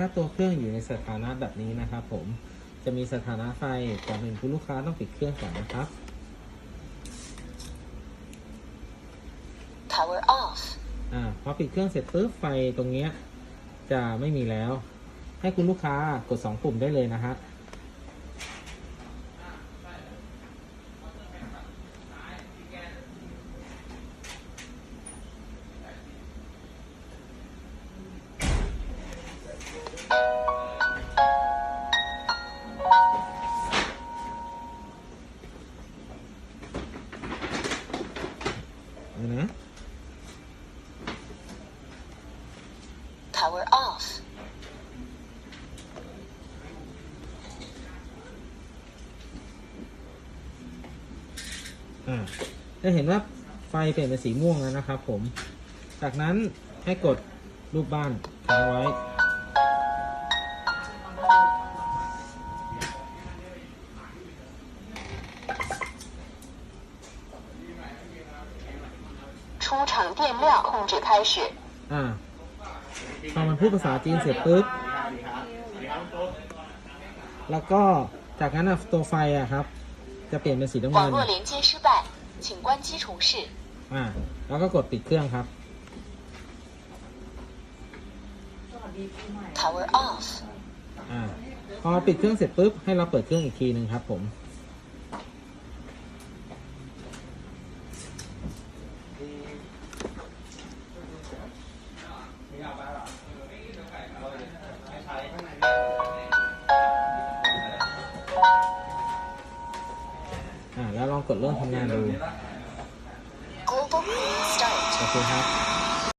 ถ้าตัวเครื่องอยู่ในสถานะแบบนี้นะครับ ผมจะมีสถานะไฟก่อนหนึ่งคุณลูกค้าต้องปิดเครื่องก่อนนะครับ Power off. อ่าพอปิดเครื่องเสร็จปุ๊บไฟตรงเนี้ยจะไม่มีแล้ว ให้คุณลูกค้ากด 2 ปุ่มได้เลยนะฮะ นี่นะ Power off. อ่าจะเห็นว่าไฟเปลี่ยนเป็นสีม่วงแล้วนะครับผม จากนั้นให้กดรูปบ้านค้างไว้ 出厂电量控制开始。 อ่าพอมันพูดภาษาจีนเสร็จปุ๊บ แล้วก็จากนั้นอะตัวไฟอะครับ จะเปลี่ยนเป็นสีน้ำเงิ 网 น 络连接失败，请关机重试。 อ่า แล้วก็กดปิดเครื่องครับ Power off. อ่า พอปิดเครื่องเสร็จปุ๊บ ให้เราเปิดเครื่องอีกทีหนึ่งครับผม อ่าแล้วลองกดเริ่มทำงานดู Global Green Start. โอเคครับ